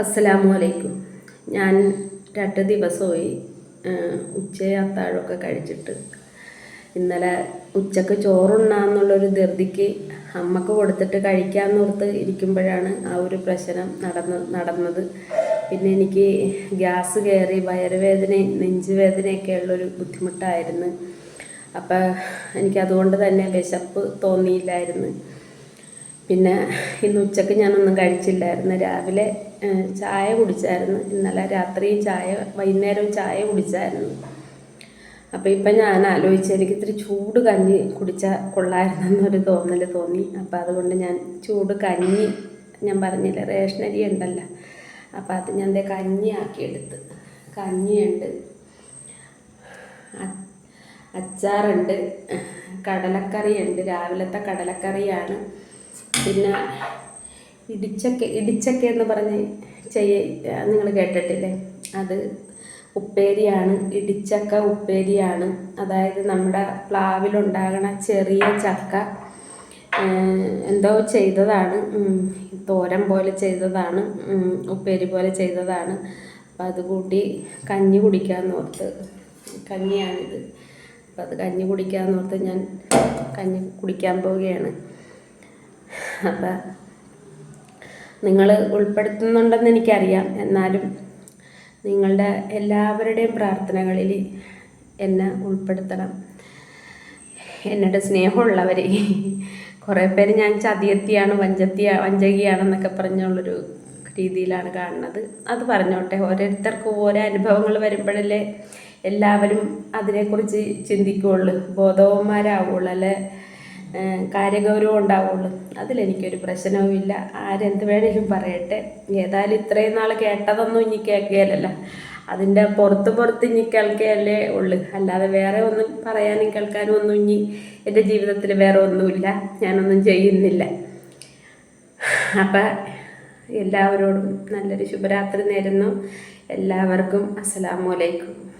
അസ്സലാമു അലൈക്കും ഞാൻ രണ്ട് ദിവസമായി ഉച്ചയും അത്താഴമൊക്കെ കഴിച്ചിട്ട്. ഇന്നലെ ഉച്ചയ്ക്ക് ചോറുണ്ണാന്നുള്ളൊരു ധൃതിക്ക് അമ്മയ്ക്ക് കൊടുത്തിട്ട് കഴിക്കാമെന്നോർത്ത് ഇരിക്കുമ്പോഴാണ് ആ ഒരു പ്രശ്നം നടന്ന് നടന്നത്. പിന്നെ എനിക്ക് ഗ്യാസ് കയറി വയറുവേദനയും നെഞ്ചുവേദനയൊക്കെ ഉള്ളൊരു ബുദ്ധിമുട്ടായിരുന്നു. അപ്പം എനിക്കതുകൊണ്ട് തന്നെ വിശപ്പ് തോന്നിയില്ലായിരുന്നു. പിന്നെ ഇന്ന് ഉച്ചയ്ക്ക് ഞാനൊന്നും കഴിച്ചില്ലായിരുന്നു. രാവിലെ ചായ കുടിച്ചായിരുന്നു. ഇന്നലെ രാത്രിയും ചായ വൈകുന്നേരവും ചായ കുടിച്ചായിരുന്നു. അപ്പോൾ ഇപ്പം ഞാൻ ആലോചിച്ച് എനിക്ക് ഇത്തിരി ചൂട് കഞ്ഞി കുടിച്ചാൽ കൊള്ളായിരുന്നെന്നൊരു തോന്നൽ തോന്നി. അപ്പോൾ അതുകൊണ്ട് ഞാൻ ചൂട് കഞ്ഞി ഞാൻ പറഞ്ഞില്ല റേഷനരി ഉണ്ടല്ലോ. അപ്പോൾ അത് ഞാൻ ദേ കഞ്ഞിയാക്കിയെടുത്ത്. കഞ്ഞിയുണ്ട് അച്ചാറുണ്ട് കടലക്കറിയുണ്ട്. രാവിലത്തെ കടലക്കറിയാണ്. പിന്നെ ഇടിച്ചക്ക ഇടിച്ചക്ക എന്ന് പറഞ്ഞ് ചെയ്യ നിങ്ങൾ കേട്ടിട്ടില്ലേ? അത് ഉപ്പേരിയാണ് ഇടിച്ചക്ക ഉപ്പേരിയാണ്. അതായത് നമ്മുടെ പ്ലാവിലുണ്ടാകുന്ന ചെറിയ ചക്ക എന്തോ ചെയ്തതാണ്. തോരൻ പോലെ ചെയ്തതാണ്. ഉപ്പേരി പോലെ ചെയ്തതാണ്. അപ്പം അത് കൂട്ടി കഞ്ഞി കുടിക്കാമെന്ന് ഓർത്ത് കഞ്ഞിയാണിത്. അപ്പം അത് കഞ്ഞി കുടിക്കാമെന്ന് ഓർത്ത് ഞാൻ കഞ്ഞി കുടിക്കാൻ പോവുകയാണ്. അപ്പം നിങ്ങൾ ഉൾപ്പെടുത്തുന്നുണ്ടെന്ന് എനിക്കറിയാം. എന്നാലും നിങ്ങളുടെ എല്ലാവരുടെയും പ്രാർത്ഥനകളിൽ എന്നെ ഉൾപ്പെടുത്തണം. എന്നോട് സ്നേഹമുള്ളവർ കുറേ പേര് ഞാൻ ചതിയത്തിയാണ് വഞ്ചത്തിയ വഞ്ചകിയാണെന്നൊക്കെ പറഞ്ഞുള്ളൊരു രീതിയിലാണ് കാണുന്നത്. അത് പറഞ്ഞോട്ടെ. ഓരോരുത്തർക്കും ഓരോ അനുഭവങ്ങൾ വരുമ്പോഴല്ലേ എല്ലാവരും അതിനെക്കുറിച്ച് ചിന്തിക്കുകയുള്ളൂ ബോധവന്മാരാവുള്ളൂ അല്ലെ? കാര്യഗൗരവം ഉണ്ടാവുള്ളൂ. അതിലെനിക്കൊരു പ്രശ്നവുമില്ല. ആരെന്ത് വേണേലും പറയട്ടെ. ഏതായാലും ഇത്രയും നാൾ കേട്ടതൊന്നും ഇനി കേൾക്കുകയല്ല അതിന്റെ പുറത്ത് പുറത്ത് ഇനി കേൾക്കുകയല്ലേ ഉള്ളു. അല്ലാതെ വേറെ ഒന്നും പറയാനും കേൾക്കാനും ഒന്നും ഇനി എന്റെ ജീവിതത്തിൽ വേറെ ഒന്നുമില്ല. ഞാനൊന്നും ചെയ്യുന്നില്ല. അപ്പം എല്ലാവരോടും നല്ലൊരു ശുഭരാത്രി നേരുന്നു. എല്ലാവർക്കും അസ്സലാമു അലൈക്കും.